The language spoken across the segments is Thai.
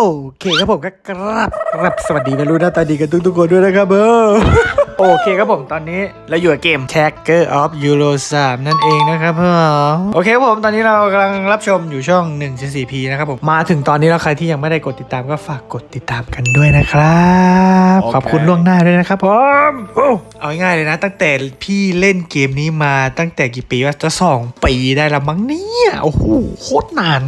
โอเคครับผมก็กรับกรับสวัสดีกันรู้หน้าตาดีกันทุกทุกๆคนด้วยนะครับเบอร์ โอเคครับผมตอนนี้เราอยู่กับเกม Tracker of Euro 3 นั่นเองนะครับผมโอเคครับผมตอนนี้เรากำลังรับชมอยู่ช่อง 1 4 p นะครับผม มาถึงตอนนี้แล้วใครที่ยังไม่ได้กดติดตามก็ฝากกดติดตามกันด้วยนะครับโอเคขอบคุณล่วงหน้าด้วยนะครับผมโอ้เอาง่ายๆเลยนะ ตั้งแต่พี่เล่นเกมนี้มาตั้งแต่กี่ปีว่าจะสองปีได้ละมั้งเนี่ยโอ้โหโคตรนาน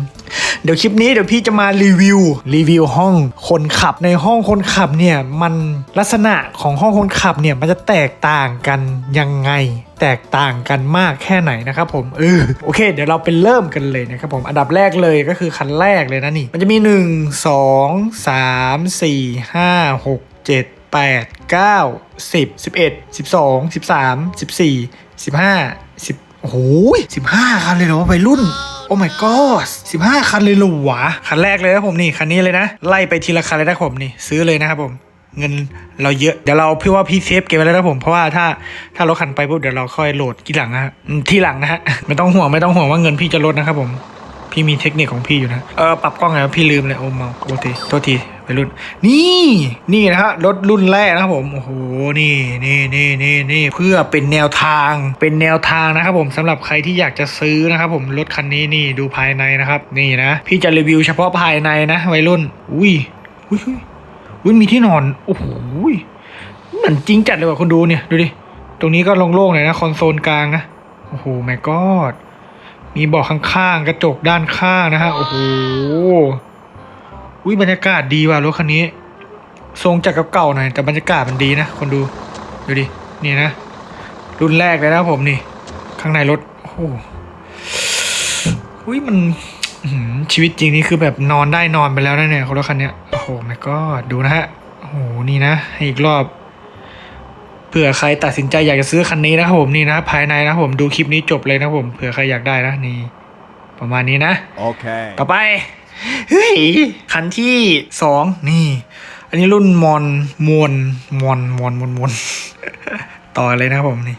เดี๋ยวคลิปนี้เดี๋ยวพี่จะมารีวิวรีวิวห้องคนขับในห้องคนขับเนี่ยมันลักษณะของห้องคนขับเนี่ยมันจะแตกต่างกันยังไง แตกต่างกันมากแค่ไหนนะครับผมเออโอเค เดี๋ยวเราไปเริ่มกันเลยนะครับผมอันดับแรกเลยก็คือคันแรกเลยนะนี่ มันจะมี 1 2 3 4 5 6 7 8 9 10 11 12 13 14 15 10โอ้โห15 คันเลยเหรอวัยรุ่นโอ้ my god 15 คันเลยเหรอวะ คันแรกเลยนะผมนี่ คันนี้เลยนะ ไล่ไปทีละคันเลยนะผมนี่ ซื้อเลยนะครับผม เงินเราเยอะ เดี๋ยวเราพี่ว่าพี่เซฟเก็บไว้แล้วนะผม เพราะว่าถ้าถ้ารถคันไปปุ๊บเดี๋ยวเราค่อยโหลดทีหลังนะฮะทีหลังนะฮะ ไม่ต้องห่วงไม่ต้องห่วงว่าเงินพี่จะลดนะครับผม พี่มีเทคนิคของพี่อยู่นะ เออปรับกล้องไงพี่ลืมเลยโอ้เมาโอทีโทษทีไปรุ่น นี่ นี่นะฮะรถรุ่นแรกนะครับผม โอ้โห นี่นี่นี่นี่นี่เพื่อเป็นแนวทาง เป็นแนวทางนะครับผมสำหรับใครที่อยากจะซื้อนะครับผม รถคันนี้นี่ดูภายในนะครับ นี่นะ พี่จะรีวิวเฉพาะภายในนะวัยรุ่น อุ้ยอุ้ย อุ้ยมีที่นอน โอ้โหเหมือนจริงจัดเลยว่ะคุณดูเนี่ย ดูดิ ตรงนี้ก็โล่งๆหน่อยนะ คอนโซลกลางนะ โอ้โหแม่กอดมีเบาะข้างๆ กระจกด้านข้างนะฮะ โอ้โหอุ้ยบรรยากาศดีว่ะรถคันนี้ ทรงจากเก่าๆหน่อย แต่บรรยากาศมันดีนะ คนดู ดูดิ นี่นะ รุ่นแรกเลยนะผมนี่ ข้างในรถ โอ้โหอุ้ยมัน ชีวิตจริงนี่คือแบบนอนได้นอนไปแล้วนะเนี่ยรถคันเนี้ยโอ้โหไม่ก็ดูนะฮะโอ้โหนี่นะให้อีกรอบเผื่อใครตัดสินใจอยากจะซื้อคันนี้นะครับผมนี่นะ ภายในนะครับผมดูคลิปนี้จบเลยนะครับผมเผื่อใครอยากได้นะนี่ ประมาณนี้นะ Okay. ต่อไปเฮ้ยคันที่สองนี่ อันนี้รุ่นมอนมวนมอนมอนมวนมวนต่อเลยนะครับผมนี่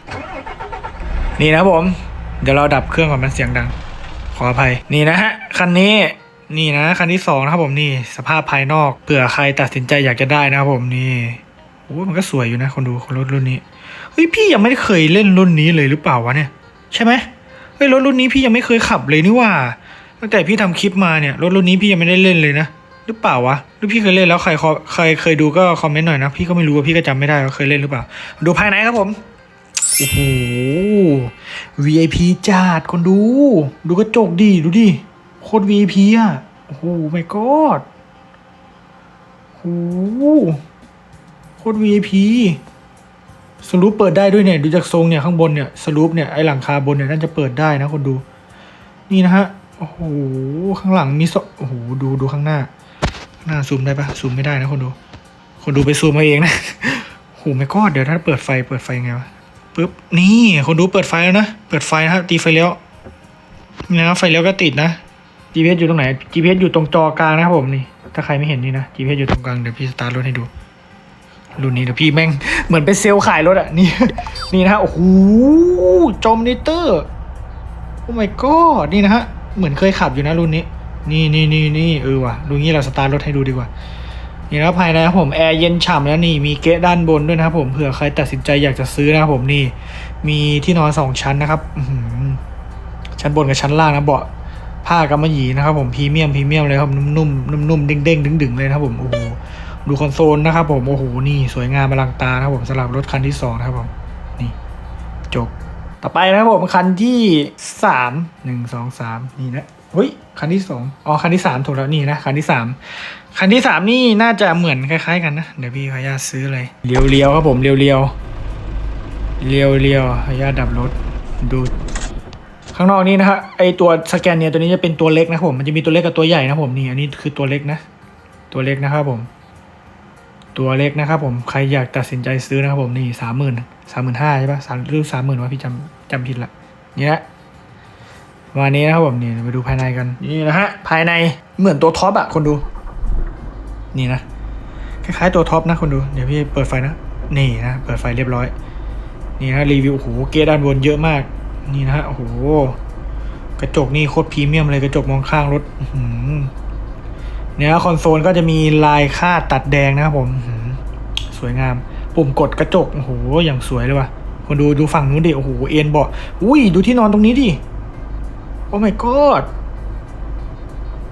นี่นะครับผม เดี๋ยวเราดับเครื่องก่อนมันเสียงดังข ออภัยนี่นะฮะคันนี้นี่นะคันที่สองนะครับผมนี่สภาพภายนอกเผื่อใครตัดสินใจอยากจะได้นะครับผมนี่โอ้มันก็สวยอยู่นะคนดูรถรุ่นนี้เฮ้ยพี่ยังไม่เคยเล่นรุ่นนี้เลยหรือเปล่าวะเนี่ย ใช่ไหมเฮ้ยรถรุ่นนี้พี่ยังไม่เคยขับเลยนี่ว่า ตั้งแต่พี่ทำคลิปมาเนี่ยรถรุ่นนี้พี่ยังไม่ได้เล่นเลยนะหรือเปล่าวะหรือพี่เคยเล่นแล้วใครคอใครเคยดูก็คอมเมนต์หน่อยนะพี่ก็ไม่รู้ว่าพี่ก็จำไม่ได้ว่าเคยเล่นหรือเปล่า ดูภายในครับผม โอ้โห VIP จัดคนดู ดูกระจกดิ ดูดิ โคตร VIP อะ โอ้โหไม่กอดโอ้โหโคตร VIP สลูปเปิดได้ด้วยเนี่ย ดูจากทรงเนี่ยข้างบนเนี่ยสลูปเนี่ยไอหลังคาบนเนี่ยน่าจะเปิดได้นะคนดู นี่นะฮะ โอ้โห ข้างหลังมีสโอ้โห ดูดูข้างหน้าข้างหน้าซูมได้ปะซูมไม่ได้นะคนดู คนดูไปซูมมาเองนะโอ้โหไม่กอดเดี๋ยวถ้าเปิดไฟเปิดไฟยังไงวะ ปึ๊บนี่คนดูเปิดไฟแล้วนะ เปิดไฟนะครับตีไฟเลี้ยวนี่นะครับไฟเลี้ยวก็ติดนะ GPS อยู่ตรงไหน GPS อยู่ตรงจอกลางนะครับผมนี่ ถ้าใครไม่เห็นนี่นะ GPS อยู่ตรงกลางเดี๋ยวพี่สตาร์ทรถให้ดูรุ่นนี้เดี๋ยวพี่แม่งเหมือนเป็นเซลล์ขายรถอะนี่นี่นะฮะโอ้โหจอมนิเตอร์โอ้ my god นี่นะฮะเหมือนเคยขับอยู่นะรุ่นนี้ นี่นี่นี่นี่เออว่ะดูงี้เราสตาร์ทรถให้ดูดีกว่า นี่นะครับภายในครับผมแอร์เย็นฉ่ำแล้วนี่มีเกะด้านบนด้วยนะครับผมเผื่อใครตัดสินใจอยากจะซื้อนะครับผมนี่มีที่นอนสองชั้นนะครับชั้นบนกับชั้นล่างนะเบาะผ้ากำมะหยี่นะครับผมพรีเมียมพรีเมียมเลยครับนุ่มๆนุ่มๆเด้งๆดึงๆเลยนะครับผมโอ้โหดูคอนโซลนะครับผมโอ้โหนี่สวยงามอลังตานะครับผมสำหรับรถคันที่สองนะครับผมนี่จบ ต่อไปนะครับผมคันที่สามหนึ่งสองสามนี่นะเฮ้ยคันที่สองอ๋อคันที่สามถูกแล้วนี่นะคันที่สามคันที่สามนี่น่าจะเหมือนคล้ายๆ กันนะเดี๋ยวพี่ขออนุญาซื้อเลยเรียวเรียวๆครับผมเรียวเรียวๆเรียวเรียวๆขออนุญาดับรถดูข้างนอกนี้นะฮะไอตัวสแกนเนี่ยตัวนี้จะเป็นตัวเล็กนะผมมันจะมีตัวเล็กกับตัวใหญ่นะผมนี่อันนี้คือตัวเล็กนะ ตัวเล็กนะครับผม ตัวเล็กนะครับผมใครอยากตัดสินใจซื้อนะครับผมนี่สามหมื่นสามหมื่นห้าใช่ปะสามหรือสามหมื่นวะพี่จำจำผิดละนี่นะประมาณนี้นะครับผมนี่ไปดูภายในกันนี่นะฮะภายในเหมือนตัวท็อปอะคนดู นี่นะคล้ายๆตัวท็อปนะคนดูเดี๋ยวพี่เปิดไฟนะนี่นะเปิดไฟเรียบร้อย นี่นะรีวิวโอ้โหเกียร์ด้านบนเยอะมาก นี่นะฮะโอ้โหกระจกนี่โคตรพรีเมียมเลยกระจกมองข้างรถอื เนี่ยคอนโซลก็จะมีลายคาดตัดแดงนะครับผมสวยงาม ปุ่มกดกระจกโอ้โหอย่างสวยเลยว่ะคนดูดูฝั่งนู้นดิโอ้โหเอ็นเบาะอุ้ยดูที่นอนตรงนี้ดิโอ้ my god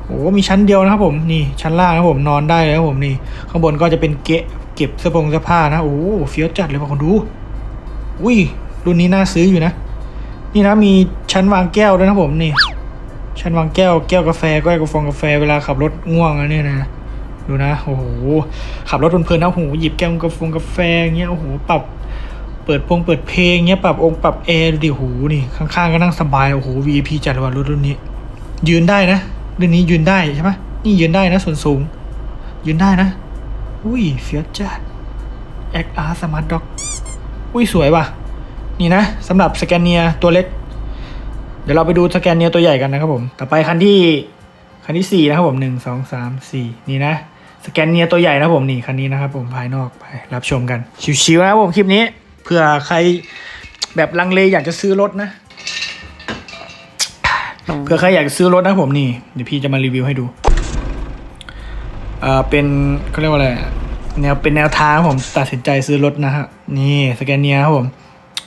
โอ้มีชั้นเดียวนะครับผมนี่ชั้นล่างนะครับผมนอนได้เลยครับผมนี่ข้างบนก็จะเป็นเกะเก็บเสื้อผงเสื้อผ้านะโอ้เฟี้ยวจัดเลยว่ะคนดูอุ้ยรุ่นนี้น่าซื้ออยู่นะ นี่นะมีชั้นวางแก้วด้วยนะผมนี่ ชั้นวางแก้วแก้วกาแฟแก้วกาแฟกาแฟเวลาขับรถง่วงอะเนี่ยนะดูนะโอ้โหขับรถเพลินๆนะโอ้โหหยิบแก้วกาแฟกาแฟเงี้ยโอ้โหปรับเปิดพงเปิดเพลงเงี้ยปรับองค์ปรับแอร์ดูดิโอ้โหนี่ข้างๆก็นั่งสบายโอ้โห VIP จัดว่ะรถรุ่นนี้ ยืนได้นะรุ่นนี้ยืนได้ใช่ไหมนี่ยืนได้นะส่วนสูง ยืนได้นะ อุ้ยเฟียจัด XR Smart Dock อุ้ยสวยว่ะ นี่นะสำหรับสแกนเนียตัวเล็ก เดี๋ยวเราไปดูสแกนเนียตัวใหญ่กันนะครับผม ต่อไปคันที่คันที่สี่นะครับผมหนึ่งสองสามสี่นี่นะ สแกนเนียตัวใหญ่นะครับผมนี่คันนี้นะครับผมภายนอกไปรับชมกัน ชิวๆนะครับผมคลิปนี้เผื่อใครแบบลังเลอยากจะซื้อรถนะเผื่อใครอยากซื้อรถนะผมนี่เดี๋ยวพี่จะมารีวิวให้ดูเอ่อเป็นเขาเรียกว่าอะไรแนวเป็นแนวทางผมตัดสินใจซื้อรถนะฮะนี่สแกนเนียครับผม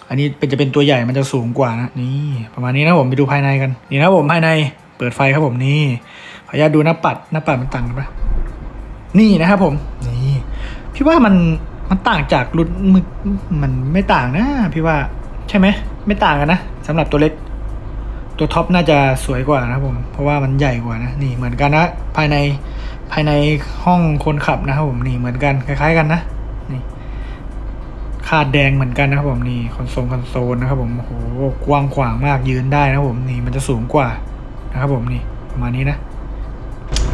อันนี้เป็นจะเป็นตัวใหญ่มันจะสูงกว่านะนี่ประมาณนี้นะผมไปดูภายในกัน นี่นะผมภายในเปิดไฟครับผมนี่ขออนุญาตดูหน้าปัดหน้าปัดมันต่างกันปะนี่นะครับผมนี่พี่ว่ามันมันต่างจากรุ่นมึกมันไม่ต่างนะพี่ว่าใช่ไหมไม่ต่างกันนะสำหรับตัวเล็ก ตัวท็อปน่าจะสวยกว่านะครับผมเพราะว่ามันใหญ่กว่านะนี่เหมือนกันนะภายในภายในห้องคนขับนะครับผมนี่เหมือนกันคล้าย ๆ กันนะนี่ คาดแดงเหมือนกันนะครับผมนี่คอนโซลคอนโซลนะครับผมโอ้โหกว้างขวางมากยืนได้นะครับผมนี่มันจะสูงกว่านะครับผมนี่ประมาณนี้นะ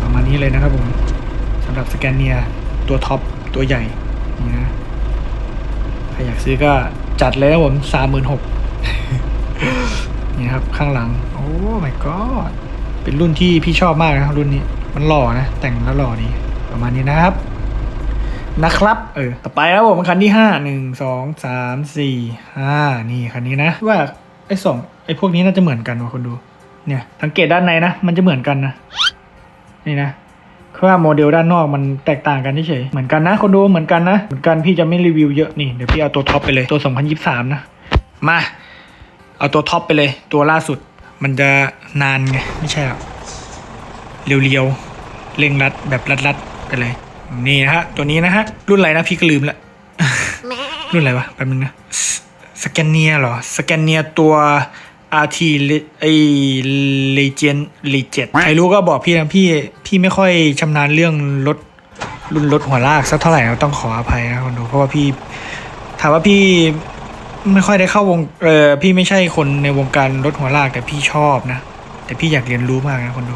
ประมาณนี้เลยนะครับผมสำหรับสแกนเนียตัวท็อปตัวใหญ่นี่นะใครอยากซื้อก็จัดเลยนะผมสามหมื่นหกนี่ครับข้างหลัง โอ้ my god เป็นรุ่นที่พี่ชอบมากนะครับรุ่นนี้มันหล่อนะ แต่งแล้วหล่อดีประมาณนี้นะครับ นะครับ เออ ต่อไปแล้วผมคันที่ห้าหนึ่งสองสามสี่ห้านี่คันนี้นะ ว่าไอ้สองไอ้พวกนี้น่าจะเหมือนกันว่ะคนดู เนี่ยสังเกตด้านในนะ มันจะเหมือนกันนะ นี่นะคือว่าโมเดลด้านนอกมันแตกต่างกันเฉยเหมือนกันนะ คนดูเหมือนกันนะ เหมือนกันพี่จะไม่รีวิวเยอะนี่เดี๋ยวพี่เอาตัวท็อปไปเลยตัว 2023 นะ มา เอาตัวท็อปไปเลย ตัวล่าสุดมันจะนานไง ไม่ใช่หรอกเรียวๆเร่งรัดแบบรัดๆไปเลย นี่นะฮะ ตัวนี้นะฮะ รุ่นอะไรนะพี่ก็ลืมละ รุ่นอะไรวะแป๊บนึงนะสแกนเนียเหรอ สแกนเนียตัว RT ไอเลเจนเลเจตใครรู้ก็บอกพี่นะพี่พี่ไม่ค่อยชำนาญเรื่องรถรุ่นรถหัวลากสักเท่าไหร่นะต้องขออภัยนะคนดูเพราะว่าพี่ถามว่าพี่ไม่ค่อยได้เข้าวงเออพี่ไม่ใช่คนในวงการรถหัวลากแต่พี่ชอบนะ แต่พี่อยากเรียนรู้มากนะคนดู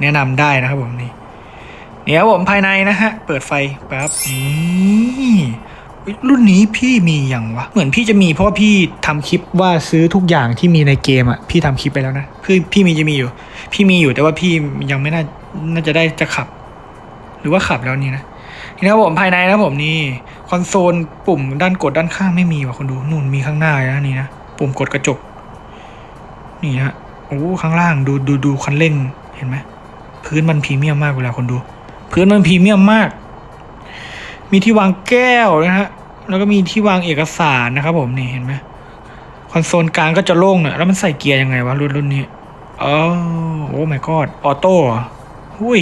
แนะนำได้นะครับผมนี่ เนี่ยผมภายในนะฮะ เปิดไฟแป๊บนี่รุ่นนี้พี่มีอย่างวะ เหมือนพี่จะมีเพราะว่าพี่ทำคลิปว่าซื้อทุกอย่างที่มีในเกมอะ่ะพี่ทำคลิปไปแล้วนะคือพี่มีจะมีอยู่ พี่มีอยู่แต่ว่าพี่ยังไม่น่าน่าจะได้จะขับ หรือว่าขับแล้วนี่นะนี่นะผมภายในนะผมนี่คอนโซลปุ่มด้านกดด้านข้างไม่มีว่ะคนดูนู่นมีข้างหน้าเลยนะนี่นะปุ่มกดกระจก นี่ฮะโอ้ข้างล่างดูดูดูคันเร่งเห็นไหมพื้นมันพรีเมียมมากเวลาคนดู พื้นมันพรีเมียมมาก มีที่วางแก้วนะฮะ แล้วก็มีที่วางเอกสารนะครับผมนี่เห็นไหมคอนโซลกลางก็จะโล่งเนี่ยแล้วมันใส่เกียร์ยังไงวะรุ่นรุ่นนี้อ๋อโอ้ my god ออโต้หุ้ย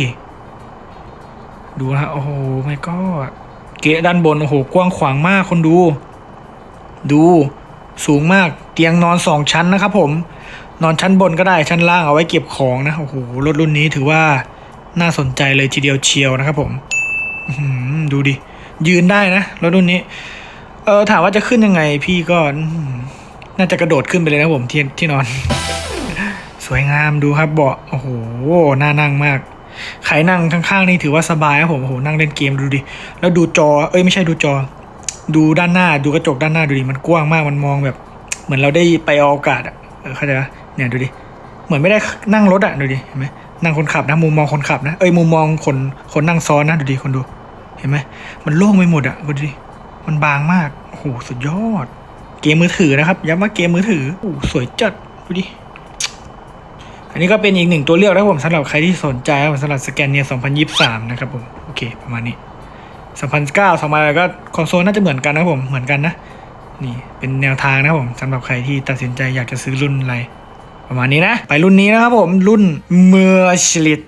ดูนะฮะโอ้โหไม่ก็เกะด้านบน โอ้โห กว้างขวางมากคนดู ดูสูงมากเตียงนอนสองชั้นนะครับผม นอนชั้นบนก็ได้ชั้นล่างเอาไว้เก็บของนะ โอ้โห รถรุ่นนี้ถือว่า น่าสนใจเลยทีเดียวเชียวนะครับผมดูดิ ยืนได้นะรถรุ่นนี้ เออถามว่าจะขึ้นยังไงพี่ก็ น่าจะกระโดดขึ้นไปเลยนะผมที่ที่นอน สวยงามดูครับเบาะโอ้โหน่านั่งมากใครนั่งข้างๆนี่ถือว่าสบายครับผมโอ้โหนั่งเล่นเกมดูดิแล้วดูจอ เอ้ยไม่ใช่ดูจอ ดูด้านหน้าดูกระจกด้านหน้าดูดิมันกว้างมากมันมองแบบ เหมือนเราได้ไปออกาศอะเออเข้าใจปะเนี่ยดูดิเหมือนไม่ได้นั่งรถอะดูดิเห็นไหม นั่งคนขับนะมุมมองคนขับนะเอ้ยมุมมองคนคนนั่งซ้อนนะดูดิคนดู เห็นไหมมันโล่งไปหมดอะดูดิมันบางมากโอ้โหสุดยอด เกมมือถือนะครับย้ำว่าเกมมือถือโอ้โหสวยจัดดูดิอันนี้ก็เป็นอีกหนึ่งตัวเลือกนะผมสำหรับใครที่สนใจครับผมสำหรับสแกนเนีย2023 นะครับผมโอเค ประมาณนี้2009 2000ก็คอนโซลน่าจะเหมือนกันนะผมเหมือนกันนะนี่เป็นแนวทางนะผมสำหรับใครที่ตัดสินใจอยากจะซื้อรุ่นอะไร ประมาณนี้นะ ไปรุ่นนี้นะครับผมรุ่นเมอร์ชลิต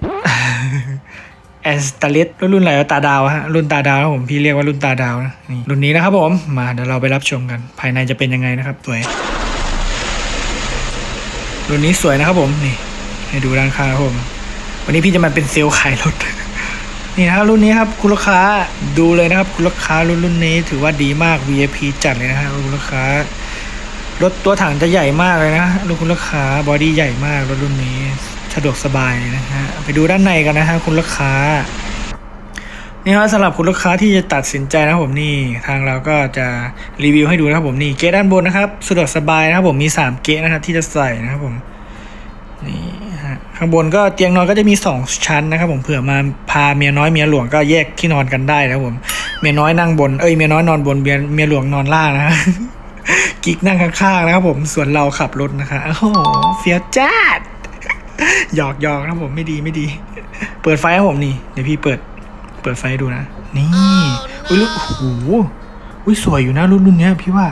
แอนสตาลิตรุ่นอะไรวะตาดาวฮะรุ่นตาดาวนะผมพี่เรียกว่ารุ่นตาดาวนะนี่รุ่นนี้นะครับผมมาเดี๋ยวเราไปรับชมกัน ภายในจะเป็นยังไงนะครับสวย รุ่นนี้สวยนะครับผมนี่ ให้ดูด้านข้างครับผม วันนี้พี่จะมาเป็นเซลล์ขายรถ นี่นะครับรุ่นนี้ครับคุณลูกค้าดูเลยนะครับคุณลูกค้ารุ่นรุ่นนี้ถือว่าดีมาก VIP จัดเลยนะฮะคุณลูกค้า รถตัวถังจะใหญ่มากเลยนะลูกคุณลูกค้าบอดี้ใหญ่มากรถรุ่นนี้สะดวกสบายนะฮะไปดูด้านในกันนะฮะคุณลูกค้านี่ครับสำหรับคุณลูกค้าที่จะตัดสินใจนะครับผมนี่ทางเราก็จะรีวิวให้ดูนะครับผมนี่เกตด้านบนนะครับสะดวกสบายนะครับผมมี 3 เกตนะครับที่จะใส่นะครับผมนี่ฮะข้างบนก็เตียงนอนก็จะมี 2 ชั้นนะครับผมเผื่อมาพาเมียน้อยเมียหลวงก็แยกที่นอนกันได้นะครับผมเมียน้อยนั่งบนเอ้ยเมียน้อยนอนบนเมียเมียหลวงนอนล่างนะ กิ๊กนั่งข้างๆนะครับผมส่วนเราขับรถนะคะโอ้โหเฟี้ยวจ้าดหยอกหยอกนะครับผมไม่ดีไม่ดี เปิดไฟให้ผมนี่เดี๋ยวพี่เปิด เปิดไฟให้ดูนะ นี่อุ้ยรุ่นโอ้โหอุ้ยสวยอยู่นะรุ่นรุ่นเนี้ยพี่ว่า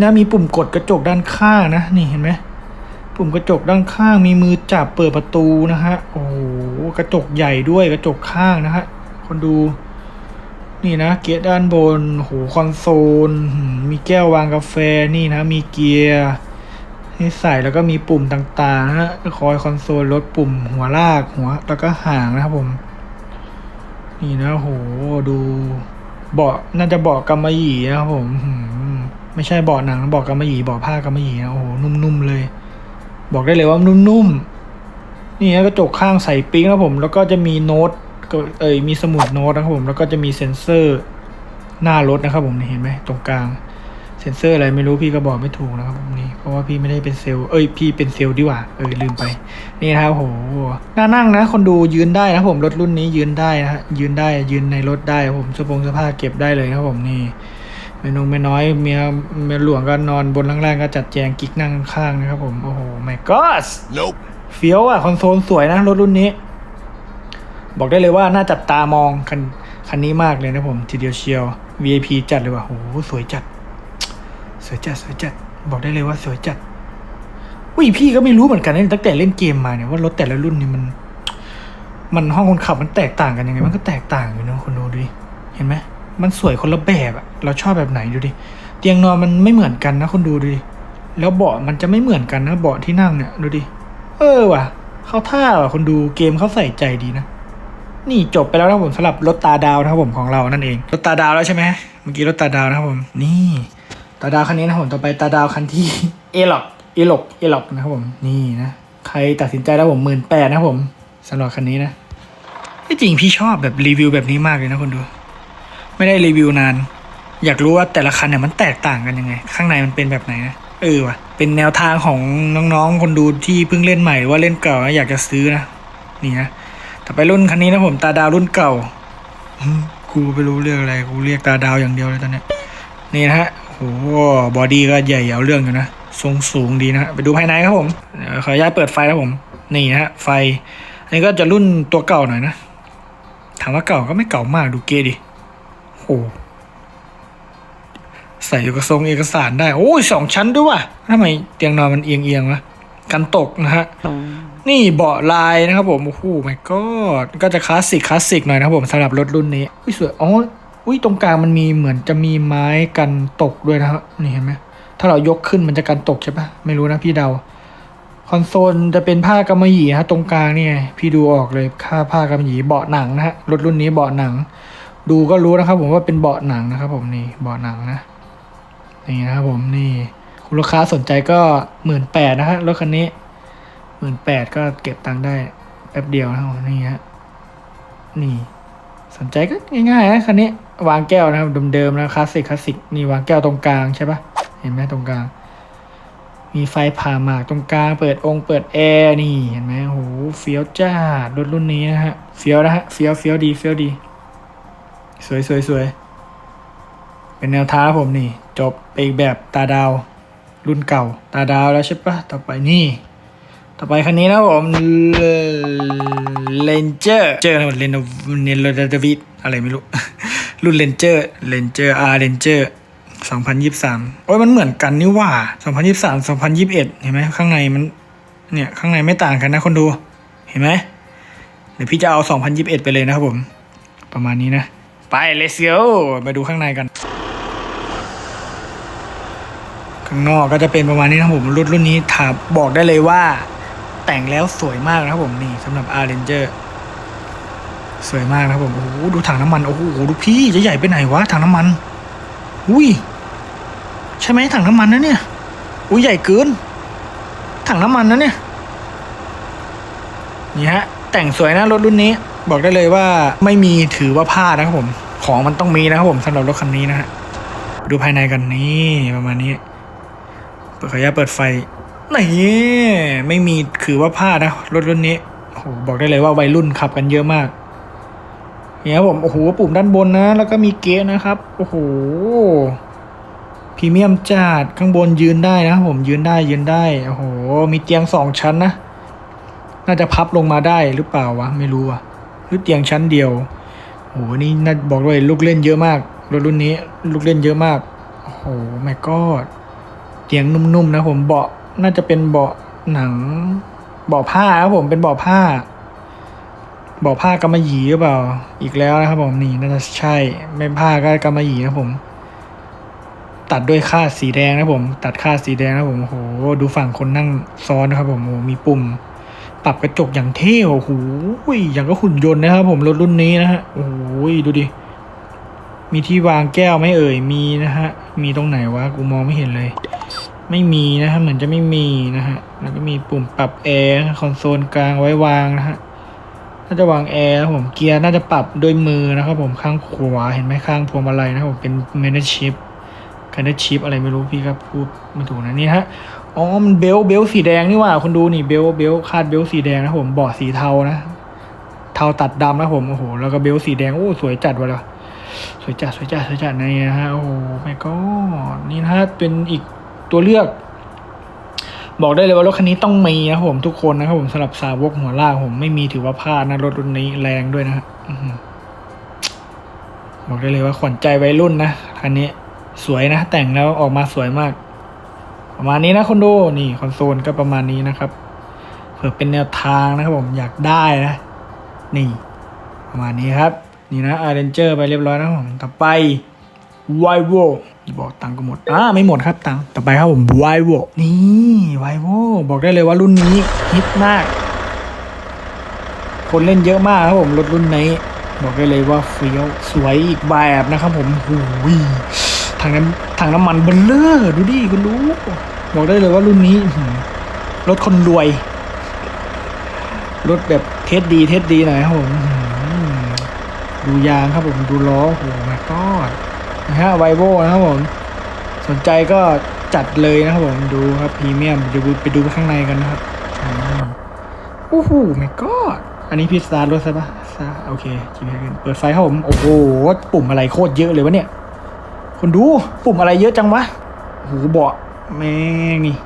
นะมีปุ่มกดกระจกด้านข้างนะ นี่เห็นไหมปุ่มกระจกด้านข้างมีมือจับเปิดประตูนะฮะโอ้โหกระจกใหญ่ด้วยกระจกข้างนะฮะคนดู นี่นะเกียร์ด้านบนโอ้โหคอนโซล มีแก้ววางกาแฟนี่นะ มีเกียร์ให้ใส่แล้วก็มีปุ่มต่างๆนะฮะคอยคอนโซลลดปุ่มหัวลากหัว แล้วก็หางนะครับผม นี่นะโหดูเบาะน่าจะเบาะกำมะหยี่นะครับผมหืมไม่ใช่เบาะหนังเบาะกำมะหยี่เบาะผ้ากำมะหยี่นะโอ้โหนุ่มๆเลย บอกได้เลยว่านุ่มๆนี่นะกระจกข้างใส่ปิ๊งนะครับผม แล้วก็จะมีโน้ต ก็เอ้ยมีสมุดโน้ตนะครับผมแล้วก็จะมีเซ็นเซอร์หน้ารถนะครับผมนี่เห็นไหมตรงกลางเซ็นเซอร์อะไรไม่รู้พี่ก็บอกไม่ถูกนะครับผมนี่เพราะว่าพี่ไม่ได้เป็นเซลล์เอ้ยพี่เป็นเซลล์ดีกว่าเออลืมไปนี่นะครับโหน่านั่งนะ คนดูยืนได้นะครับผมรถรุ่นนี้ยืนได้นะฮะยืนได้ยืนในรถได้ครับผมเสื้อผงเสื้อผ้าเก็บได้เลยนะครับผมนี่เมนูไม่น้อยเมียเมียหลวงก็นอนบนล่างๆก็จัดแจงกิ๊กนั่งข้างๆนะครับผมโอ้โห my god Nope. เฟี้ยวอะคอนโซลสวยนะรถรุ่นนี้ บอกได้เลยว่าน่าจับตามองคันคันนี้มากเลยนะผมทีเดียวเชียว VIP จัดเลยว่ะโหสวยจัด สวยจัดสวยจัด บอกได้เลยว่าสวยจัดอุ้ยพี่ก็ไม่รู้เหมือนกันนะตั้งแต่เล่นเกมมาเนี่ยว่ารถแต่ละรุ่นนี่มัน มันห้องคนขับมันแตกต่างกันยังไง มันก็แตกต่างอยู่นะคนดูดูดิเห็นไหมมันสวยคนละแบบอะเราชอบแบบไหนดูดิเตียงนอนมันไม่เหมือนกันนะคนดูดูดิแล้วเบาะมันจะไม่เหมือนกันนะเบาะที่นั่งเนี่ยดูดิเออว่ะ เข้าท่าว่ะคนดูเกมเขาใส่ใจดีนะ นี่จบไปแล้วนะผมสำหรับรถตาดาวนะครับผมของเรานั่นเอง รถตาดาวแล้วใช่ไหมเมื่อกี้รถตาดาวนะครับผม นี่ตาดาวคันนี้นะผมต่อไปตาดาวคันที่เอล็อกเอล็อกเอล็อกนะครับผมนี่นะใครตัดสินใจแล้วผมหมื่นแปดนะครับผมสำหรับคันนี้นะที่จริงพี่ชอบแบบรีวิวแบบนี้มากเลยนะคนดู ไม่ได้รีวิวนาน อยากรู้ว่าแต่ละคันเนี่ยมันแตกต่างกันยังไง ข้างในมันเป็นแบบไหนนะเออว่ะเป็นแนวทางของน้องๆคนดูที่เพิ่งเล่นใหม่หรือว่าเล่นเก่าอยากจะซื้อนะนี่นะ แต่ไปรุ่นคันนี้นะผมตาดาวรุ่นเก่ากูไม่รู้เรื่องอะไรกูเรียกตาดาวอย่างเดียวเลยตอนเนี้ยนี่นะฮะโอ้โหบอดี้ก็ใหญ่เอาเรื่องอยู่นะทรงสูงดีนะฮะไปดูภายในครับผมขออนุญาตเปิดไฟนะผม นี่นะฮะไฟ อันนี้ก็จะรุ่นตัวเก่าหน่อยนะถามว่าเก่าก็ไม่เก่ามากดูเกดิโอ้ใส่เอกสงเอกสารได้ โอ้ยสองชั้นด้วยว่ะทำไมเตียงนอนมันเอียงเอียงๆวะกันตกนะฮะ นี่เบาะลายนะครับผม โอ้โหไม่ก็ก็จะคลาสสิกคลาสสิกหน่อยนะครับผมสำหรับรถรุ่นนี้ อุ้ยสวย อ๋อ อุ้ยตรงกลางมันมีเหมือนจะมีไม้กันตกด้วยนะครับ นี่เห็นไหม ถ้าเรายกขึ้นมันจะกันตกใช่ปะไม่รู้นะพี่เดา คอนโซลจะเป็นผ้ากำมะหยี่ฮะตรงกลางนี่พี่ดูออกเลยค่าผ้ากำมะหยี่เบาะหนังนะฮะ รถรุ่นนี้เบาะหนัง ดูก็รู้นะครับ ผมว่าเป็นเบาะหนังนะครับ ผมนี่เบาะหนังนะ นี่นะครับผมนี่ คุณลูกค้าสนใจก็หมื่นแปดนะฮะรถคันนี้ มื่นแปดก็เก็บตังค์ได้แป๊บเดียวนะครับนี่ฮะนี่สนใจก็ง่ายๆนะคันนี้วางแก้วนะครับเดิมๆนะคลาสสิกคลาสสิกนี่วางแก้วตรงกลางใช่ปะเห็นไหมตรงกลาง มีไฟผ่าหมากตรงกลาง เปิดองค์เปิดแอร์นี่เห็นไหมโหเฟี้ยวจ้ารถรุ่นนี้นะฮะเฟี้ยวนะฮะเฟี้ยวเฟี้ยวดีเฟี้ยวดี สวยสวยสวยเป็นแนวท้าผมนี่ จบไปอีกแบบตาดาว รุ่นเก่า ตาดาวแล้วใช่ปะต่อไปนี่ ต่อไปคันนี้นะผมเลนเจอร์เจอร์นะเลนเนโรดวิดอะไรไม่รู้ รุ่นเลนเจอร์เลนเจอร์อาร์เลนเจอร์2023 โอ้ยมันเหมือนกันนี่ว่า 2023 2021 เห็นไหมข้างในมัน เนี่ย ข้างในไม่ต่างกันนะคนดู เห็นไหมเดี๋ยวพี่จะเอา 2021 ไปเลยนะครับผม ประมาณนี้นะ ไป let's go มาดูข้างในกัน ข้างนอกก็จะเป็นประมาณนี้นะผม รุ่นรุ่นนี้ถาบอกได้เลยว่า แต่งแล้วสวยมากนะครับผมนี่สำหรับ R Ranger สวยมากนะครับผมโอ้โหดูถังน้ำมันโอ้โหดูพี่จะใหญ่ไปไหนวะถังน้ำมันอุ้ยใช่ไหมถังน้ำมันนะเนี่ยอุ้ยใหญ่เกินถังน้ำมันนะเนี่ยนี่ฮะแต่งสวยนะรถรุ่นนี้ บอกได้เลยว่าไม่มีถือว่าพลาดนะครับผม ของมันต้องมีนะครับผมสำหรับรถคันนี้นะฮะดูภายในกันนี่ประมาณนี้เปิดขออนุญาตเปิดไฟ นี่ไม่มีคือว่าพลาดนะรถรุ่นนี้โอ้โหบอกได้เลยว่าวัยรุ่นขับกันเยอะมากเนี่ยผมโอ้โหปุ่มด้านบนนะ แล้วก็มีเก๊ะนะครับ โอ้โหพรีเมียมจัดข้างบนยืนได้นะผมยืนได้ยืนได้โอ้โห มีเตียงสองชั้นนะ น่าจะพับลงมาได้หรือเปล่าวะไม่รู้อะหรือเตียงชั้นเดียวโอ้โหนี่น่าบอกเลยลูกเล่นเยอะมากรถรุ่นนี้ ลูกเล่นเยอะมากโอ้โหไม่กอดเตียงนุ่มๆนะผมเบาะ น่าจะเป็นเบาะหนังเบาะผ้าครับผมเป็นเบาะผ้าเบาะผ้ากำมะหยี่หรือเปล่า อีกแล้วนะครับผมนี่น่าจะใช่ไม่ผ้าก็กำมะหยี่นะผม ตัดด้วยค่าสีแดงนะผม ตัดค่าสีแดงนะผมโอ้โหดูฝั่งคนนั่งซ้อนนะครับผมโอ้มีปุ่ม ปรับกระจกอย่างเท่โอ้โหอย่างก็หุ่นยนต์นะครับผมรถรุ่นนี้นะฮะโอ้โหดูดิมีที่วางแก้วไหม่เอ่ยมีนะฮะมีตรงไหนวะกูมองไม่เห็นเลย ไม่มีนะฮะเหมือนจะไม่มีนะฮะแล้วก็มีปุ่มปรับแอร์คอนโซลกลางไว้วางนะฮะน่าจะวางแอร์ผมเกียร์น่าจะปรับด้วยมือนะครับผมข้างขวาเห็นไหมข้างพวงมาลัยนะครับผมเป็นเมนชิพกันเชิปอะไรไม่รู้พี่ครับพูดไม่ถูกนะนี่ฮะอ๋อมันเบลต์เบลต์สีแดงนี่ว่าคุณดูนี่เบลต์เบล์คาดเบลต์สีแดงนะผมเบาะสีเทานะ เทาตัดดำนะผมโอ้โหแล้วก็เบลต์สีแดงโอ้สวยจัดว่ะเลยสวยจัดสวยจัดสวยจัดนี่นะฮะโอ้โหแม่ก็นี่นะฮะเป็นอีก ตัวเลือก บอกได้เลยว่ารถคันนี้ต้องมีนะครับผมทุกคนนะครับผมสำหรับสาวกหัวลากผมไม่มีถือว่าพลาดนะรถรุ่นนี้แรงด้วยนะฮะบอกได้เลยว่าขวัญใจวัยรุ่นนะคันนี้สวยนะ แต่งแล้วออกมาสวยมาก ประมาณนี้นะคนดูนี่คอนโซลก็ประมาณนี้นะครับเผื่อเป็นแนวทางนะครับผมอยากได้นะ นี่ ประมาณนี้ครับ นี่นะอาร์เรนเจอร์ไปเรียบร้อยนะครับผมต่อไป ไวโวบอกตังก็หมดอ่าไม่หมดครับตังต่อไปครับผมไวโวนี่ไวโวบอกได้เลยว่ารุ่นนี้ฮิตมาก คนเล่นเยอะมากครับผมรถรุ่นนี้บอกได้เลยว่าเฟี้ยวสวยอีกแบบนะครับผมหูยทางน้ำทางน้ำมันเบลเลอร์ดูดิคุณดูบอกได้เลยว่ารุ่นนี้รถคนรวย รถแบบเทสดีเทสดีหน่อยครับผมดูยางครับผมดูล้อโอ้โห my god นะฮะไวโวนะครับผม สนใจก็จัดเลยนะครับผมดูครับพรีเมียมเดี๋ยวไปดูข้างในกันนะครับโอ้โห my god อันนี้พี่สตาร์ทรถใช่ปะสตาร์โอเคจีพีขึ้นเปิดไฟครับผม โอ้โห ปุ่มอะไรโคตรเยอะเลยวะเนี่ยคนดูปุ่มอะไรเยอะจังวะโอ้โหเบาะแม่งนี่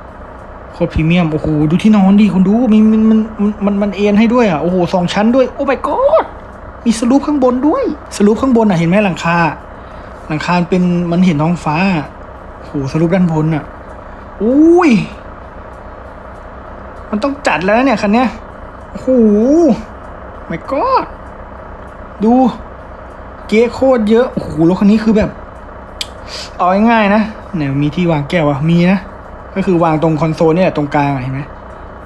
โคตรพรีเมียมโอ้โหดูที่นอนดิคุณดูมีมันมันมันมันมันเอ็นให้ด้วยอะโอ้โหสองชั้นด้วย โอ้ my god มีสลูปข้างบนด้วย สลูปข้างบนอะเห็นไหมหลังคา หลังคาเป็นมันเห็นท้องฟ้าโอ้โหสลูปด้านบนอะอุ้ย มันต้องจัดแล้วเนี่ยคันเนี้ยโอ้โห my god ดู เก๊โคตรเยอะ โอ้โหรถคันนี้คือแบบ เอาง่ายๆนะเนี่ยมีที่วางแก้วอะมีนะ ก็คือวางตรงคอนโซลเนี่ยตรงกลางเห็นไหม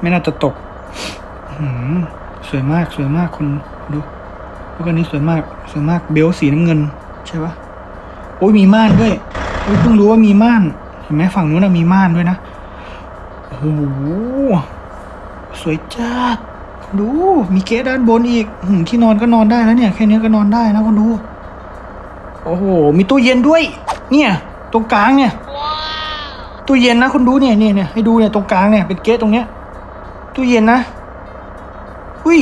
ไม่น่าจะตกสวยมากสวยมากคุณดูรถคันนี้สวยมากสวยมากเบลสีน้ำเงิน ใช่ปะ อ้ยมีม่านด้วยโอ้ยเพิ่งรู้ว่ามีม่าน เห็นไหมฝั่งนู้นนะมีม่านด้วยนะ โอ้โห สวยจัดดู มีเก๊ด้านบนอีกอื้อหือที่นอนก็นอนได้แล้วเนี่ย แค่นี้ก็นอนได้นะคุณดู โอ้โห มีตู้เย็นด้วย เนี่ย ตรงกลางเนี่ย ตู้เย็นนะคุณดูเนี่ยเนี่ยเนี่ยให้ดูเนี่ยตรงกลางเนี่ยเป็นเกตตรงเนี้ย ตู้เย็นนะ อุ้ย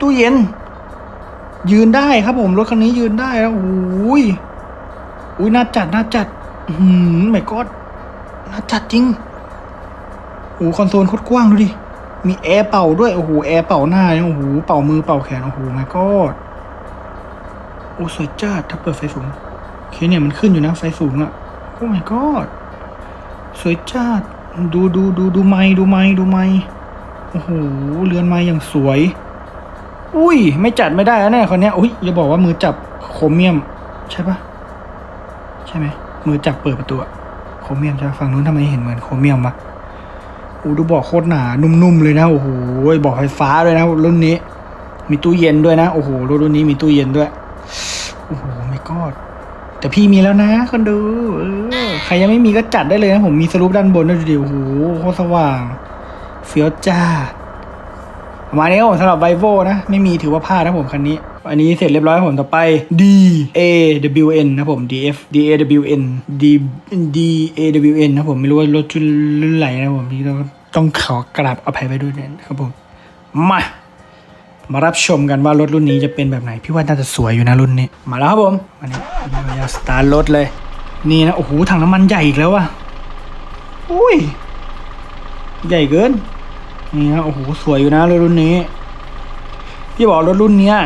ตู้เย็น ยืนได้ครับผมรถคันนี้ยืนได้แล้วโอ้ย อุ้ยน่าจัดน่าจัดอืมไม่กอดน่าจัดจริงโอ้คอนโซลโคตรกว้างดูดิ มีแอร์เป่าด้วย โอ้โห แอร์เป่าหน้าโอ้โห เป่ามือเป่าแขน โอ้โหไม่ก็โอ้สวยจ้าถ้าเปิดไฟสูง โอเคเนี่ยมันขึ้นอยู่นะไฟสูงอะโอ้ my god สวยจ้าดูดูดูดูไม้ดูไม้ดูไม้โอ้โห เรือนไม้อย่างสวย อุ้ย ไม่จัดไม่ได้แล้วเนี่ยคนเนี้ย อุ้ยอย่าบอกว่ามือจับโครเมียม ใช่ปะ ใช่ไหมมือจับเปิดประตูอะโครเมียมใช่ฝั่งนู้นทำไมเห็นเหมือนโครเมียมวะโอ้ดูเบอกโคตรหนา นุ่มๆเลยนะ โอ้โหเบอกไฟฟ้าเลยนะ รุ่นนี้ มีตู้เย็นด้วยนะ โอ้โหรถรุ่นนี้มีตู้เย็นด้วย โอ้โหไม่กอดแต่พี่มีแล้วนะคนดู เออ ใครยังไม่มีก็จัดได้เลยนะ ผมมีสรุปด้านบนด้วยดูดิโอ้โหโคตรสว่าง เฟี้ยวจ้าประมาณนี้ครับผมสำหรับไวโวนะ ไม่มีถือว่าพลาดนะผมคันนี้ อันนี้เสร็จเรียบร้อยครับผมต่อไป D A W N นะผม D F D A W N D D A W N นะผมไม่รู้ว่ารถชุดรุ่นไหนนะผมที่ต้องต้องขอกราบอภัยไว้ด้วยนะครับผม มามารับชมกันว่ารถรุ่นนี้จะเป็นแบบไหน พี่ว่าน่าจะสวยอยู่นะรุ่นนี้ มาแล้วครับผมอันนี้อยาสตาร์รถเลย นี่นะ โอ้โหถังน้ำมันใหญ่อีกแล้วว่ะอุ้ย ใหญ่เกิน นี่นะ โอ้โห สวยอยู่นะรถรุ่นนี้ พี่บอกรถรุ่นเนี้ย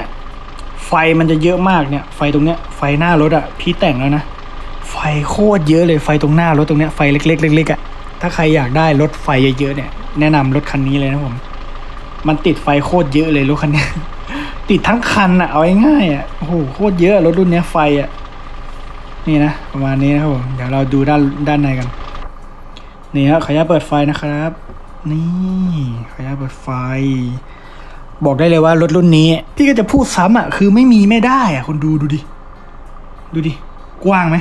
ฟมันจะเยอะมากเนี่ย ไฟตรงเนี้ย ไฟหน้ารถอะพี่แต่งแล้วนะ ไฟโคตรเยอะเลย ไฟตรงหน้ารถตรงเนี้ย ไฟเล็กๆเล็กๆอะถ้าใครอยากได้รถไฟเยอะๆเนี่ย แนะนำรถคันนี้เลยนะผม มันติดไฟโคตรเยอะเลยรถคันนี้ ติดทั้งคันอะเอาง่ายๆอะโอ้โห โคตรเยอะรถรุ่นเนี้ยไฟอะนี่นะ ประมาณนี้นะครับผมเดี๋ยวเราดูด้านด้านในกัน นี่ครับขออนุญาตเปิดไฟนะครับ นี่ขออนุญาตเปิดไฟ บอกได้เลยว่ารถรุ่นนี้ พี่ก็จะพูดซ้ำอะ คือไม่มีไม่ได้อะคนดูดูดิ ดูดิ กว้างไหม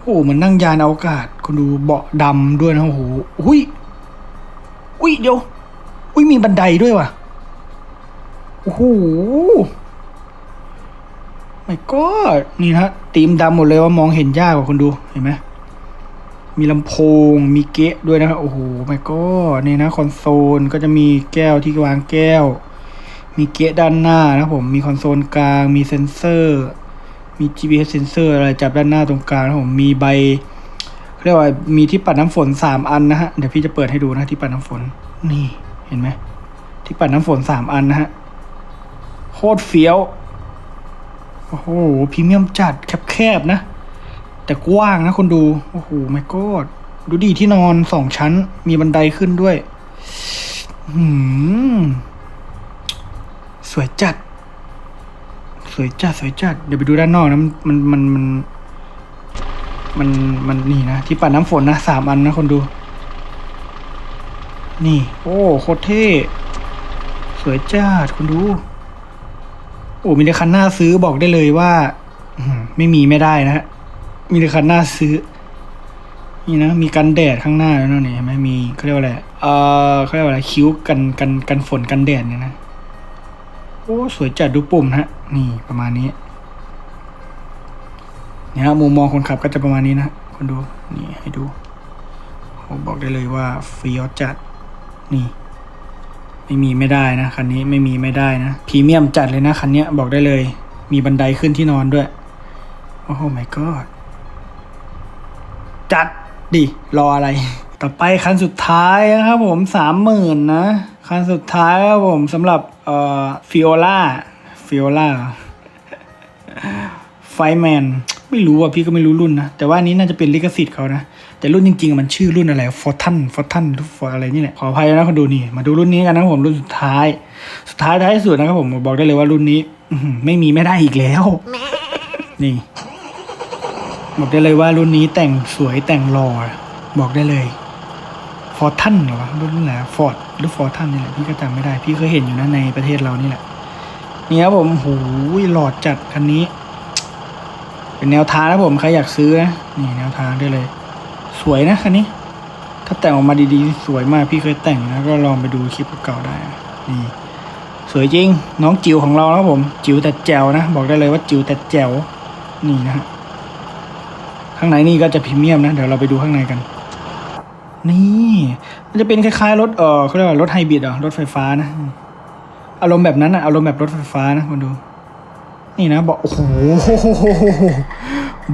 โอ้เหมือนนั่งยานอวกาศ คนดูเบาะดำด้วยนะโอ้โหอุ้ยอุ้ยเดี๋ยวอุ้ยมีบันไดด้วยว่ะโอ้โหไม่ก็นี่นะตีมดำหมดเลยว่ามองเห็นยากกว่าคนดูเห็นไหม มีลำโพง มีเกะด้วยนะครับ โอ้โหไม่ก็นี่นะคอนโซลก็จะมีแก้วที่วางแก้ว มีเกะด้านหน้านะผม มีคอนโซลกลาง มีเซ็นเซอร์ มี GPS เซ็นเซอร์อะไรจับด้านหน้าตรงกลางนะผม มีใบเรียกว่ามีที่ปัดน้ำฝนสามอันนะฮะ เดี๋ยวพี่จะเปิดให้ดูนะที่ปัดน้ำฝน นี่เห็นไหม ที่ปัดน้ำฝนสามอันนะฮะ โคตรเฟี้ยว โอ้โหพรีเมียมจัดแคบๆนะ แต่กว้างนะคนดู โอ้โหไม่กอดดูดีที่นอนสองชั้น มีบันไดขึ้นด้วยหืมสวยจัด สวยจัด สวยจัด เดี๋ยวไปดูด้านนอกนะ มันมันมัน มันมันมนนี่นะ ที่ปัดน้ำฝนนะสามอันนะคนดู นี่ โอ้โคตรเท่สวยจัดคนดู โอ้มีแต่คันหน้าซื้อบอกได้เลยว่า ไม่มีไม่ได้นะฮะ มีแต่คันหน้าซื้อ นี่นะ มีกันแดดข้างหน้าแล้วเนอะเนี่ยเห็นไหมมีเขาเรียกว่าอะไร เออเขาเรียกว่าอะไร คิ้วกันกันกันฝนกันแดดเนี่ยนะ โอ้ สวยจัดดูปุ่มนะฮะนี่ประมาณนี้เนี่ยฮะมุมมองคนขับก็จะประมาณนี้นะคนดู นี่ให้ดู ผมบอกได้เลยว่าเฟี้ยจัด นี่ไม่มีไม่ได้นะคันนี้ไม่มีไม่ได้นะพรีเมียมจัดเลยนะคันเนี้ยบอกได้เลย มีบันไดขึ้นที่นอนด้วย โอ้โห my god จัดดิรออะไร ต่อไปคันสุดท้ายนะครับผมสามหมื่นนะ คันสุดท้ายครับผมสำหรับเอ่อฟิโอล่าฟิโอล่าไฟแมนไม่รู้อะพี่ก็ไม่รู้รุ่นนะ แต่ว่าอันนี้น่าจะเป็นลิขสิทธิ์เขานะ แต่รุ่นจริงๆอะมันชื่อรุ่นอะไรฟอร์ทันฟอร์ทันหรือฟออะไรนี่แหละขออภัยนะคนดูนี่ มาดูรุ่นนี้กันนะครับผมรุ่นสุดท้าย สุดท้ายท้ายสุดนะครับผมบอกได้เลยว่ารุ่นนี้อื้อหือไม่มีไม่ได้อีกแล้ว นี่ บอกได้เลยว่ารุ่นนี้แต่งสวยแต่งหล่อบอกได้เลยฟอร์ทันเหรอวะรุ่นไหนฟอร์ดหรือฟอร์ทันนี่แหละพี่ก็จำไม่ได้ พี่เคยเห็นอยู่นะในประเทศเรานี่แหละนี่ครับผมโหยหลอดจัดคันนี้ เป็นแนวทางนะผมใครอยากซื้อนะนี่แนวทางได้เลย สวยนะคันนี้ ถ้าแต่งออกมาดีๆ สวยมากพี่เคยแต่งนะก็ลองไปดูคลิปเก่าๆได้นี่สวยจริง น้องจิ๋วของเรานะครับผม จิ๋วแต่แจ๋วนะ บอกได้เลยว่าจิ๋วแต่แจ๋วนี่นะฮะ ข้างในนี่ก็จะพรีเมียมนะ เดี๋ยวเราไปดูข้างในกัน นี่มันจะเป็นคล้ายๆรถเออเขาเรียกว่ารถไฮบริดเหรอรถไฟฟ้านะ อารมณ์แบบนั้นอะอารมณ์แบบรถไฟฟ้านะคุณดู นี่นะเบาะโอ้โห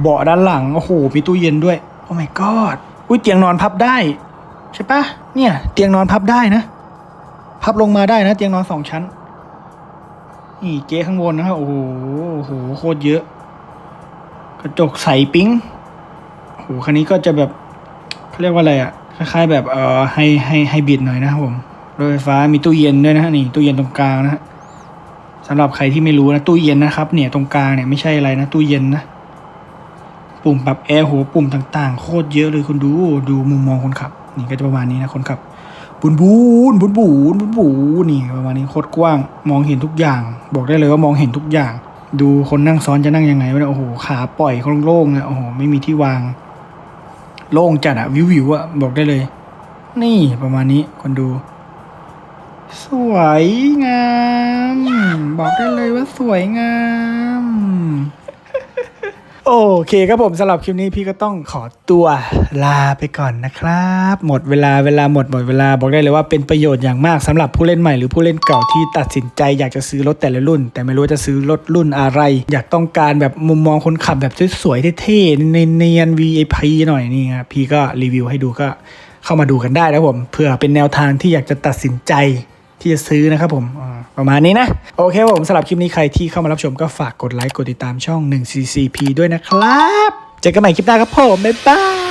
เบาะด้านหลังโอ้โหมีตู้เย็นด้วยโอ้ my god อุ้ยเตียงนอนพับได้ ใช่ปะเนี่ย เตียงนอนพับได้นะ พับลงมาได้นะ เตียงนอนสองชั้นนี่เจ๊ข้างบนนะครับโอ้โหโอ้โหโคตรเยอะ กระจกใสปิ๊ง หคันนี้ก็จะแบบเขาเรียกว่าอะไรอะคล้ายๆ แบบเอ่อให้ให้ให้บิดหน่อยนะครับผมรถไฟฟ้ามีตู้เย็นด้วยนะฮะนี่ตู้เย็นตรงกลางนะฮะสำหรับใครที่ไม่รู้นะตู้เย็นนะครับ เนี่ยตรงกลางเนี่ยไม่ใช่อะไรนะตู้เย็นนะปุ่มปรับแอร์โหปุ่มต่างๆ โคตรเยอะเลยคุณดูดูมุมมองคนขับ นี่ก็จะประมาณนี้นะคนขับบุนบูนบุนบูนบุนบูนนี่ประมาณนี้โคตรกว้าง มองเห็นทุกอย่าง บอกได้เลยว่ามองเห็นทุกอย่าง ดูคนนั่งซ้อนจะนั่งยังไงวะเนี่ยโอ้โหขาปล่อยโล่งๆเนี่ยโอ้โหไม่มีที่วาง โล่งจัดอะวิววิวอะบอกได้เลย นี่ประมาณนี้คนดู สวยงาม บอกได้เลยว่าสวยงาม โอเคครับผมสำหรับคลิปนี้พี่ก็ต้องขอตัวลาไปก่อนนะครับ หมดเวลาเวลาหมดหมดเวลาบอกได้เลยว่าเป็นประโยชน์อย่างมากสำหรับผู้เล่นใหม่หรือผู้เล่นเก่าที่ตัดสินใจอยากจะซื้อรถแต่ละรุ่น แต่ไม่รู้จะซื้อรถรุ่นอะไร อยากต้องการแบบมุมมองคนขับแบบสวยๆเท่ๆเนียนๆ VIP หน่อยนี่ครับพี่ก็รีวิวให้ดูก็เข้ามาดูกันได้นะครับผมเผื่อเป็นแนวทางที่อยากจะตัดสินใจ ที่จะซื้อนะครับผมประมาณนี้นะ โอเคผมสำหรับคลิปนี้ใครที่เข้ามารับชมก็ฝากกดไลค์กดติดตามช่อง 1CCP ด้วยนะครับ เจอกันใหม่คลิปหน้าครับผม บ๊ายบาย